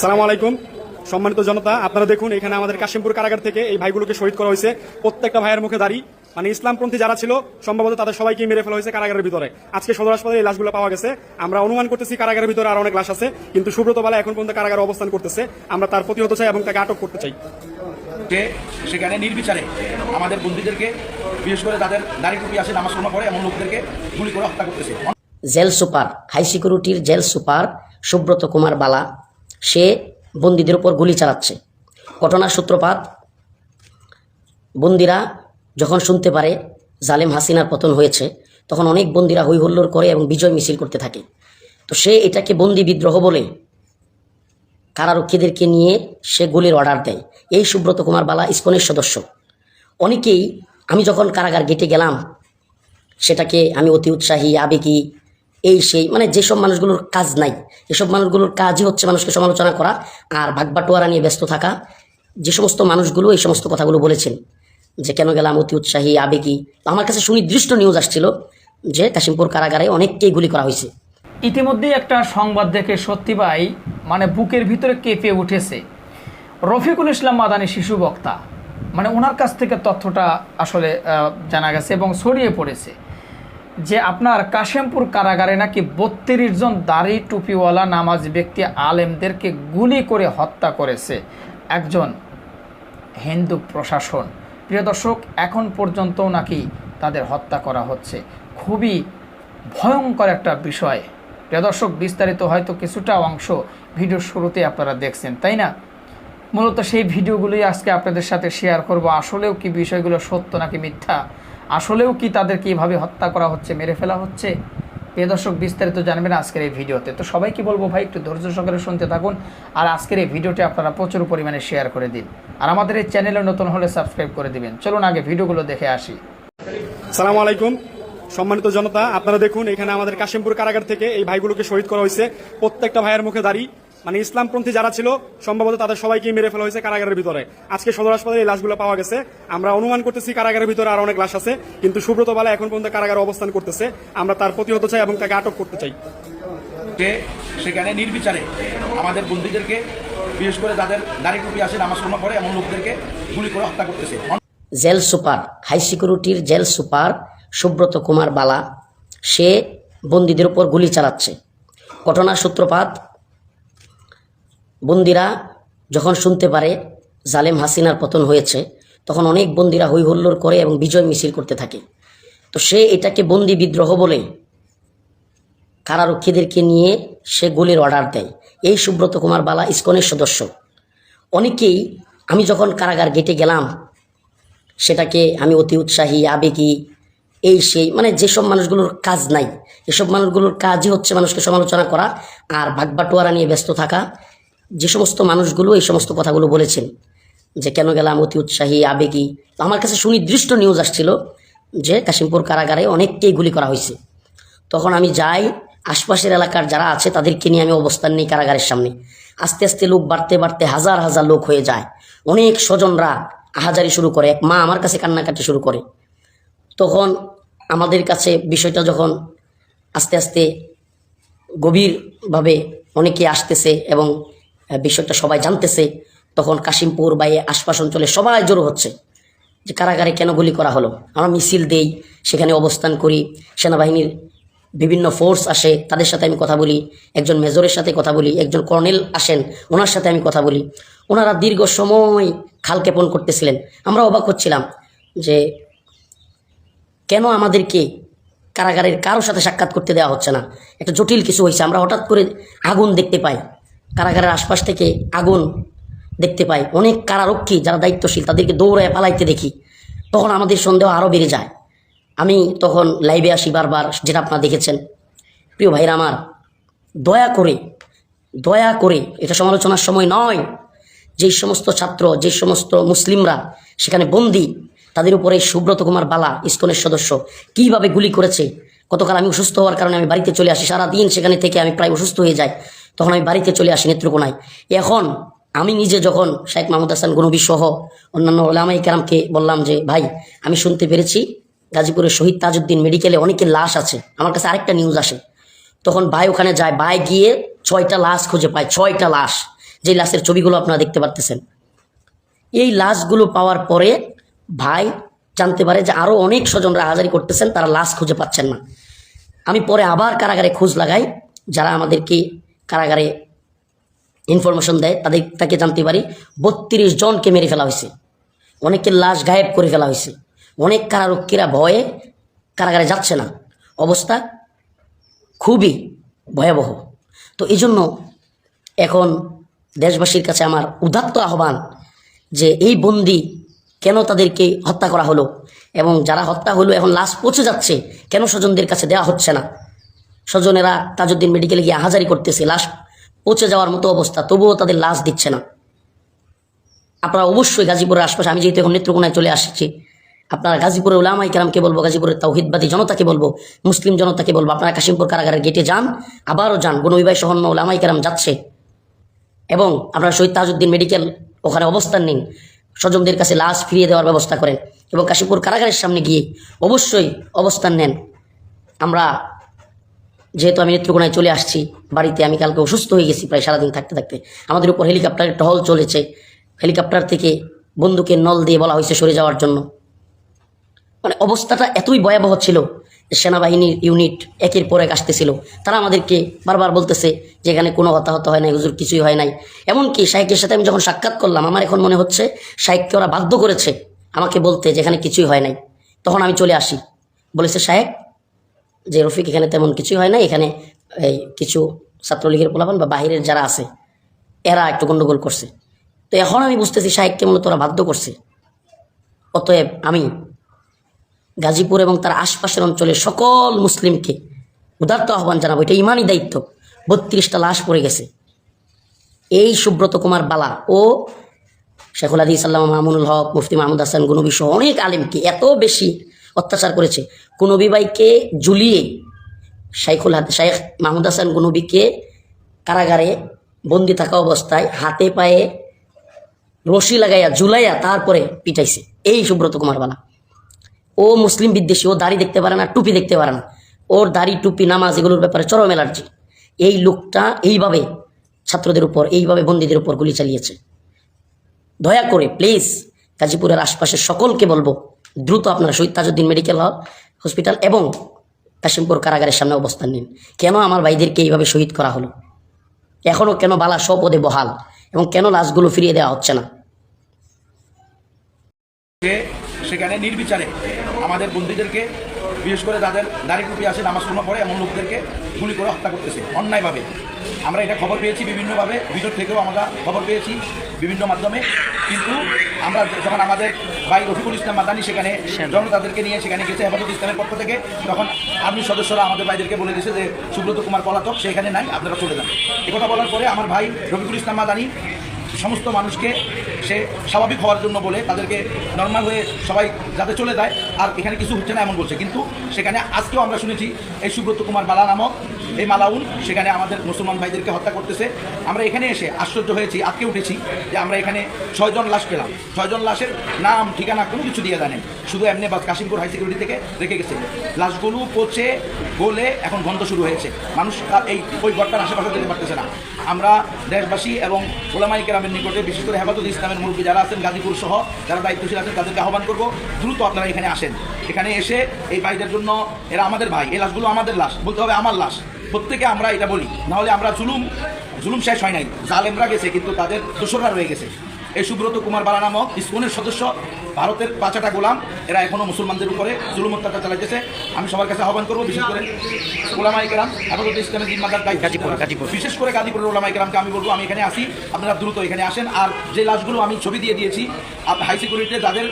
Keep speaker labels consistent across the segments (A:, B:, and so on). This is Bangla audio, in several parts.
A: সালাম আলাইকুম। সম্মানিত জনতা আপনারা দেখুন এখানে আমাদের কাশিমপুর কারাগার থেকে এই ভাইগুলোকে শহীদ করা হয়েছে। প্রত্যেকটা ভাইয়ের মুখে দাঁড়ি। মানে ইসলামপন্থী যারা ছিল সম্ভবত তাদের সবাইকে মেরে ফেলা হয়েছে কারাগারের ভিতরে। আজকে সদর হাসপাতালে এই লাশগুলো পাওয়া গেছে। আমরা অনুমান করতেছি কারাগারের ভিতরে আর অনেক লাশ আছে কিন্তু সুব্রত বালা এখন পর্যন্ত কারাগারে অবস্থান করতেছে। আমরা তার প্রতিহত চাই এবং তাকে আটক করতে চাই।
B: সেখানে নির্বিচারে আমাদের বন্দীদেরকে বিশেষ করে তাদের দাড়ি টুপি আসে নামাজ পড়া পড়ে এমন লোকদেরকে গুলি করে হত্যা করতেছে।
C: জেল সুপার হাই সিকিউরিটির জেল সুপার সুব্রত কুমার বালা। সে বন্দীদের উপর গুলি চালাচ্ছে। ঘটনার সূত্রপাত, বন্দিরা যখন শুনতে পারে জালেম হাসিনার পতন হয়েছে, তখন অনেক বন্দিরা হই হুল্লোড় করে এবং বিজয় মিছিল করতে থাকে। তো সে এটাকে বন্দি বিদ্রোহ বলে কারারক্ষীদেরকে নিয়ে সে গুলির অর্ডার দেয়। এই সুব্রত কুমার বালা ইস্কনের সদস্য। অনেকেই, আমি যখন কারাগার গেটে গেলাম, সেটাকে আমি অতি উৎসাহী, আবেগী এই সেই মানে যেসব মানুষগুলোর কাজ নাই, এসব মানুষগুলোর কাজই হচ্ছে মানুষকে সমালোচনা করা আর ভাগবাটোয়ারা নিয়ে ব্যস্ত থাকা। যে সমস্ত মানুষগুলো এই সমস্ত কথাগুলো বলেছেন, যে কেন গেলাম অতি উৎসাহী, আবেগী। আমার কাছে সুনির্দিষ্ট নিউজ আসছিল যে কাশিমপুর কারাগারে অনেককেই গুলি করা হয়েছে।
D: ইতিমধ্যেই একটা সংবাদ দেখে সত্যি ভাই মানে বুকের ভিতরে কেঁপে উঠেছে। রফিকুল ইসলাম মাদানি শিশু বক্তা মানে ওনার কাছ থেকে তথ্যটা আসলে জানা গেছে এবং ছড়িয়ে পড়েছে। যে আপনার কাশেমপুর কারাগারে নাকি বত্রিশ জন দাড়ি টুপিওয়ালা নামাজ ব্যক্তি আলেমদেরকে গুলি করে হত্যা করেছে একজন হিন্দু প্রশাসন। প্রিয় দর্শক, এখন পর্যন্ত নাকি তাদের হত্যা করা হচ্ছে। খুবই ভয়ঙ্কর একটা বিষয়। প্রিয় দর্শক, বিস্তারিত হয়তো কিছুটা অংশ ভিডিওর শুরুতে আপনারা দেখছেন, তাই না? মূলত সেই ভিডিওগুলোই আজকে আপনাদের সাথে শেয়ার করব। আসলেও কি বিষয়গুলো সত্য নাকি মিথ্যা? আসলেও কি তাদেরকে এইভাবে হত্যা করা হচ্ছে, মেরে ফেলা হচ্ছে? প্রিয় দর্শক, বিস্তারিত জানবেন আজকের এই ভিডিওতে। তো সবাইকে বলব ভাই, একটু ধৈর্য সহকারে শুনতে থাকুন আর আজকের এই ভিডিওটি আপনারা প্রচুর পরিমাণে শেয়ার করে দিন। আর আমাদের এই চ্যানেলে নতুন হলে সাবস্ক্রাইব করে দিবেন। চলুন আগে ভিডিওগুলো দেখে আসি।
A: সালাম আলাইকুম, সম্মানিত জনতা। আপনারা দেখুন, এখানে আমাদের কাশিমপুর কারাগার থেকে এই ভাইগুলোকে শহীদ করা হয়েছে। প্রত্যেকটা ভাইয়ের মুখে দাঁড়ি। মানে ইসলামপন্থী যারা ছিল সম্ভবত তাদের সবাইকে মেরে ফেলা হয়েছে কারাগারের ভিতরে। আজকে সদর হাসপাতালে এই লাশগুলো পাওয়া গেছে। আমরা অনুমান করতেছি কারাগারের ভিতরে আর অনেক লাশ আছে কিন্তু সুব্রত বালা এখন পর্যন্ত কারাগারে অবস্থান করতেছে। আমরা তার প্রতিহত চাই এবং তাকে আটক করতে চাই।
B: সেখানে নির্বিচারে আমাদের বন্দীদেরকে বিশেষ করে তাদের দাড়ি টুপি আসে নামাজ পড়া পড়ে এমন লোকদেরকে গুলি করে হত্যা করতেছে।
C: জেল সুপার হাই সিকিউরিটির জেল সুপার সুব্রত কুমার বালা সে বন্দীদের উপর গুলি চালাচ্ছে। ঘটনার সূত্রপাত বন্দিরা যখন শুনতে পারে জালেম হাসিনার পতন হয়েছে, তখন অনেক বন্দিরা হই হুল্লোড় করে এবং বিজয় মিছিল করতে থাকে। তো সে এটাকে বন্দি বিদ্রোহ বলে কারারক্ষীদেরকে নিয়ে সে গুলির অর্ডার দেয়। এই সুব্রত কুমার বালা ইস্কনের সদস্য। অনেকেই আমি যখন কারাগার গেটে গেলাম, সেটাকে আমি অতি উৎসাহী, আবেগী, এই সেই মানে যেসব মানুষগুলোর কাজ নাই, এসব মানুষগুলোর কাজই হচ্ছে মানুষকে সমালোচনা করা আর ভাগবাটোয়ারা নিয়ে ব্যস্ত থাকা যে সমস্ত মানুষগুলো এই সমস্ত কথাগুলো বলেছেন যে কেন গেলাম অতি উৎসাহী, আবেগী। আমার কাছে সুনির্দিষ্ট নিউজ আসছিল যে কাশিমপুর কারাগারে অনেককেই গুলি করা হয়েছে। তখন আমি যাই, আশপাশের এলাকার যারা আছে তাদেরকে নিয়ে আমি অবস্থান নিই কারাগারের সামনে। আস্তে আস্তে লোক বাড়তে বাড়তে হাজার হাজার লোক হয়ে যায়। অনেক স্বজনরা আহাজারি শুরু করে এক মা আমার কাছে কান্নাকাটি শুরু করে। তখন আমাদের কাছে বিষয়টা যখন আস্তে আস্তে গভীরভাবে অনেকে আসতেছে এবং বিষয়টা সবাই জানতেছে, তখন কাশিমপুর বা আশপাশ অঞ্চলে সবাই জড়ো হচ্ছে যে কারাগারে কেন গুলি করা হলো। আমরা মিছিল দেই, সেখানে অবস্থান করি, সেনাবাহিনীর বিভিন্ন ফোর্স আসে, তাদের সাথে আমি কথা বলি, একজন মেজরের সাথে কথা বলি, একজন কর্নেল আসেন, ওনার সাথে আমি কথা বলি। ওনারা দীর্ঘ সময় খালক্ষেপণ করতেছিলেন। আমরা অবাক হচ্ছিলাম যে কেন আমাদেরকে কারাগারের কারোর সাথে সাক্ষাৎ করতে দেওয়া হচ্ছে না? একটা জটিল কিছু হয়েছে, আমরা হঠাৎ করে আগুন দেখতে পাই। কারাগারের আশপাশ থেকে আগুন দেখতে পাই। অনেক কারারক্ষী যারা দায়িত্বশীল, তাদেরকে দৌড়ায় পালাইতে দেখি। তখন আমাদের সন্দেহ আরও বেড়ে যায়। আমি তখন লাইভে আসি বারবার, যেটা আপনারা দেখেছেন। প্রিয় ভাইরা আমার, দয়া করে দয়া করে, এটা সমালোচনার সময় নয়। যেই সমস্ত ছাত্র যে সমস্ত মুসলিমরা সেখানে বন্দি, তাদের উপরে সুব্রত কুমার বালা, ইস্কনের সদস্য, কীভাবে গুলি করেছে, গতকাল আমি অসুস্থ হওয়ার কারণে আমি বাড়িতে চলে আসি। সারাদিন সেখানে থেকে আমি প্রায় অসুস্থ হয়ে যাই। তখন আমি বাড়িতে চলে আসি নেত্রকোনায়। এখন আমি নিজে যখন শেখ মাহমুদ হাসান গনবী সহ অন্যান্য ওলামাই কেরামকে বললাম যে, ভাই, আমি শুনতে পেরেছি গাজীপুরের শহীদ তাজউদ্দিন মেডিকেলে অনেকের লাশ আছে। আমার কাছে আরেকটা নিউজ আসে। তখন ভাই ওখানে যায়। ভাই গিয়ে ছয়টা লাশ খুঁজে পায়, ছয়টা লাশ। যে লাশের ছবিগুলো আপনারা দেখতে পারতেছেন। এই লাশগুলো পাওয়ার পরে ভাই জানতে পারে যে আরও অনেক স্বজনরা হাজারি করতেছেন, তারা লাশ খুঁজে পাচ্ছেন না। আমি পরে আবার কারাগারে খোঁজ লাগাই, যারা আমাদেরকে কারাগারে ইনফরমেশন দেয়, তাদের, তাকে জানতে পারি। বত্রিশ জনকে মেরে ফেলা হয়েছে। অনেকের লাশ গায়েব করে ফেলা হয়েছে। অনেক কারারক্ষীরা ভয়ে কারাগারে যাচ্ছে না। অবস্থা খুবই ভয়াবহ। তো এই জন্য এখন দেশবাসীর কাছে আমার উদাত্ত আহ্বান যে এই বন্দি কেন তাদেরকে হত্যা করা হলো এবং যারা হত্যা হলো, এখন লাশ পচে যাচ্ছে, কেন স্বজনদের কাছে দেওয়া হচ্ছে না? স্বজনেরা তাজউদ্দিন মেডিকেলে গিয়ে হাজারি করতেছে, লাশ পচে যাওয়ার মতো অবস্থা, তবুও তাদের লাশ দিচ্ছে না। আপনারা অবশ্যই গাজীপুরের আশপাশে, আমি যেহেতু এখন নেত্রকোনায় চলে আসছি, আপনারা গাজীপুরের ওলামাই কেরামকে বলব, গাজীপুরের তাওহিদবাদী জনতাকে বলব, মুসলিম জনতাকে বলব, আপনারা কাশিমপুর কারাগারের গেটে যান, আবারও যান গণবিবাহ সহন্য ওলামাই কেরাম যাচ্ছে। এবং আপনারা শহীদ তাজউদ্দিন মেডিকেল ওখানে অবস্থান নিন, স্বজনদের কাছে লাশ ফিরিয়ে দেওয়ার ব্যবস্থা করেন এবং কাশীপুর কারাগারের সামনে গিয়ে অবশ্যই অবস্থান নেন। আমরা যেহেতু আমি নেত্রকোনায় চলে আসছি, বাড়িতে আমি কালকে অসুস্থ হয়ে গেছি প্রায় সারাদিন থাকতে থাকতে। আমাদের উপর হেলিকপ্টারের টহল চলেছে। হেলিকপ্টার থেকে বন্দুকের নল দিয়ে বলা হয়েছে সরে যাওয়ার জন্য। মানে অবস্থাটা এতই ভয়াবহ ছিল সেনাবাহিনীর ইউনিট একের পর এক আসতেছিল। তারা আমাদেরকে বারবার বলতেছে যে এখানে কোনো হতাহত হয় নাই, হুজুর কিছুই হয় নাই। এমনকি শাইকের সাথে আমি যখন সাক্ষাৎ করলাম, আমার এখন মনে হচ্ছে শাইককে ওরা বাধ্য করেছে আমাকে বলতে যে এখানে কিছুই হয় নাই। তখন আমি চলে আসি। বলেছে শায়েক যে রফিক এখানে তেমন কিছুই হয় না এখানে এই কিছু ছাত্রলীগের পোলাপান বা বাহিরের যারা আছে, এরা একটু গণ্ডগোল করছে। তো এখন আমি বুঝতেছি শাহেককে মূলত ওরা বাধ্য করছে। অতএব আমি গাজীপুর এবং তার আশপাশের অঞ্চলের সকল মুসলিমকে উদার্ত আহ্বান জানাব। এটা ইমানই দায়িত্ব। বত্রিশটা লাশ পড়ে গেছে। এই সুব্রত কুমার বালা ও শেখুল আদি সাল্লাম মামুনুল হক, মুফতি মাহমুদ হাসান গুনবি সহ অনেক আলেমকে এত বেশি অত্যাচার করেছে। গুনবি ভাইকে ঝুলিয়ে শাইখুল হাত শাইখ মাহমুদ হাসান গুনবিকে কারাগারে বন্দি থাকা অবস্থায় হাতে পায়ে রশি লাগাইয়া, ঝুলাইয়া তারপরে পিটাইছে। এই সুব্রত কুমার বালা। ও মুসলিম বিদ্বেষী, ও দাড়ি দেখতে পারে না, টুপি দেখতে পারে না। ওর দাড়ি, টুপি, নামাজ এগুলোর ব্যাপারে চরম অ্যালার্জি। এই লোকটা এইভাবে ছাত্রদের উপর, এইভাবে বন্দীদের উপর গুলি চালিয়েছে। দয়া করে প্লিজ গাজীপুরের আশপাশের সকলকে বলব দ্রুত আপনার শহীদ তাজউদ্দিন মেডিকেল হল হসপিটাল এবং কাশিমপুর কারাগারের সামনে অবস্থান নিন। কেন আমার ভাইদেরকে এইভাবে শহীদ করা হলো? এখনও কেন বালা সপদে বহাল? এবং কেন লাশগুলো ফিরিয়ে দেওয়া হচ্ছে না?
B: সেখানে নির্বিচারে আমাদের বন্দীদেরকে বিশেষ করে যাদের দাড়ি টুপি আসে, নামাজ পড়া, পড়ে, এমন লোকদেরকে গুলি করে হত্যা করতেছে, অন্যায়ভাবে। আমরা এটা খবর পেয়েছি বিভিন্নভাবে ভিতর থেকেও আমরা খবর পেয়েছি বিভিন্ন মাধ্যমে। কিন্তু আমরা যখন আমাদের ভাই রফিকুল ইসলাম মাদানি সেখানে জনতাদেরকে নিয়ে সেখানে গেছে, হেফাজত ইসলামের পক্ষ থেকে, তখন আর্মির সদস্যরা আমাদের ভাইদেরকে বলে দিয়েছে যে সুব্রত কুমার পলাতক সেখানে নাই, আপনারা চলে যান। কথা বলার পরে আমার ভাই রফিকুল ইসলাম মাদানি সমস্ত মানুষকে সে স্বাভাবিক হওয়ার জন্য বলে তাদেরকে নর্মাল হয়ে সবাই যাতে চলে যায়, আর এখানে কিছু হচ্ছে না এমন বলছে। কিন্তু সেখানে আজকেও আমরা শুনেছি এই সুব্রত কুমার বালা নামক এই মালাউন, সেখানে আমাদের মুসলমান ভাইদেরকে হত্যা করতেছে। আমরা এখানে এসে আশ্চর্য হয়েছি আজকে উঠেছি যে আমরা এখানে ছয়জন লাশ পেলাম। ছয়জন লাশের নাম, ঠিকানা কোনো কিছু দিয়ে দেয় শুধু এমনি বা কাশিমপুর হাই সিকিউরিটি থেকে রেখে গেছে। লাশগুলো পচে গলে এখন গন্ধ শুরু হয়েছে। মানুষ এই ওই ঘরটার আশেপাশে যেতে পারতেছে না। আমরা দেশবাসী এবং ওলামাই কেরামের নিকটে বিশেষ করে হেফাজত ইসলামের মুরব্বী যারা আছেন গাজীপুর সহ, যারা দায়িত্বশীল আছেন, তাদেরকে আহ্বান করব। দ্রুত আপনারা এখানে আসেন। এখানে এসে এই ভাইদের জন্য এরা আমাদের ভাই, এই লাশগুলো আমাদের লাশ, বলতে হবে আমার লাশ। প্রত্যেকে আমরা এটা বলি। নাহলে আমরা জুলুম জুলুম শেষ হয় নাই। জালেমরা গেছে, কিন্তু তাদের দোসররা রয়ে গেছে। এই সুব্রত কুমার বালা নামক ইসকনের সদস্য ভারতের পাঁচাটা গোলাম এরা এখনও মুসলমানদের উপরে জুলুম অত্যাচার চালাইতেছে। আমি সবার কাছে আহ্বান করব বিশেষ করে ওলামাই কেরাম হেফাজত ইসলামের জিম্মাদার দায়িত্ব। গাজীপুর গাজীপুর। বিশেষ করে গাজীপুরের ওলামাই কেরামকে আমি বলব আমি এখানে আসি আপনারা দ্রুত এখানে আসেন। আর যে লাশগুলো আমি ছবি দিয়ে দিয়েছি হাই সিকিউরিটিতে যাদের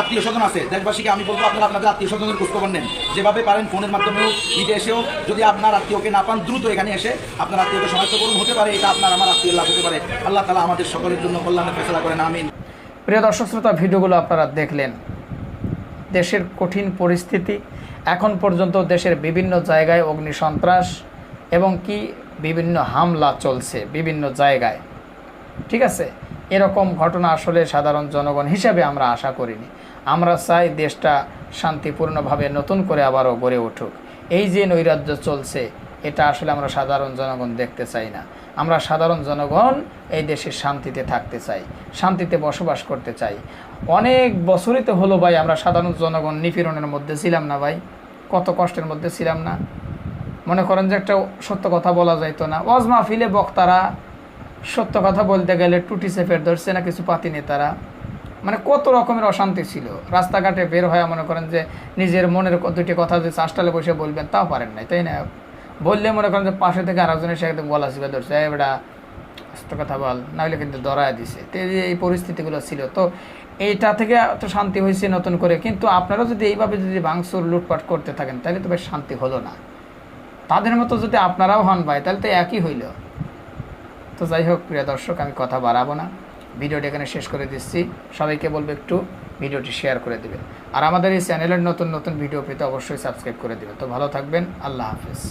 B: আত্মীয় স্বজন আছে দেশবাসীকে আমি বলব আপনারা আপনাদের আত্মীয় স্বজনের খোঁজখবর নেন। যেভাবে পারেন ফোনের মাধ্যমেও নিজে এসেও যদি আপনার আত্মীয়কে না পান দ্রুত এখানে এসে আপনার আত্মীয়কে সহায়তা করুন। হতে পারে এটা আপনার আমার আত্মীয় লাভ হতে পারে। আল্লাহ তালা আমাদের সকলের জন্য কল্যাণের ফেসলা করেন আমিন।
D: প্রিয় দর্শক শ্রোতা, ভিডিওগুলো আপনারা দেখলেন। দেশের কঠিন পরিস্থিতি, এখন পর্যন্ত দেশের বিভিন্ন জায়গায় অগ্নিসন্ত্রাস এবং কি বিভিন্ন হামলা চলছে বিভিন্ন জায়গায়। ঠিক আছে? এরকম ঘটনা আসলে সাধারণ জনগণ হিসাবে আমরা আশা করিনি। আমরা চাই দেশটা শান্তিপূর্ণভাবে নতুন করে আবারও গড়ে উঠুক। এই যে নৈরাজ্য চলছে, এটা আসলে আমরা সাধারণ জনগণ দেখতে চাই না। আমরা সাধারণ জনগণ এই দেশে শান্তিতে থাকতে চাই, শান্তিতে বসবাস করতে চাই। অনেক বছরই তো হলো ভাই আমরা সাধারণ জনগণ নিপীড়নের মধ্যে ছিলাম না ভাই, কত কষ্টের মধ্যে ছিলাম না। মনে করেন যে একটা সত্য কথা বলা যাইতো না, ওয়াজ মাহফিলে বক্তারা সত্য কথা বলতে গেলে টুটি সেফের ধরছে না কিছু পাতি নেতারা। মানে কত রকমের অশান্তি ছিল। রাস্তাঘাটে বের হয়ে মনে করেন যে নিজের মনের দুটি কথা যে চাষটালে বসে বলবেন, তাও পারেন নাই, তাই না? বললে মনে করেন যে পাশে থেকে আরেকজনের একদম গলা চিপে ধরছে এবার সত্য কথা বল। নাহলে কিন্তু দরায় দিছে। তো এই পরিস্থিতিগুলো ছিল, তো এইটা থেকে তো শান্তি হয়েছে নতুন করে। কিন্তু আপনারা যদি এইভাবে যদি ভাঙচুর, লুটপাট করতে থাকেন, তাহলে তো বেশ শান্তি হলো না। তাদের মতো যদি আপনারাও হন ভাই, তাহলে তো একই হইল। তো যাই হোক, প্রিয় দর্শক, আমি কথা বাড়াবো না। ভিডিওটি এখানে শেষ করে দিচ্ছি। সবাইকে বলব একটু ভিডিওটি শেয়ার করে দেবেন। আর আমাদের এই চ্যানেলের নতুন নতুন ভিডিও পেতে অবশ্যই সাবস্ক্রাইব করে দেবেন। তো ভালো থাকবেন, আল্লাহ হাফেজ।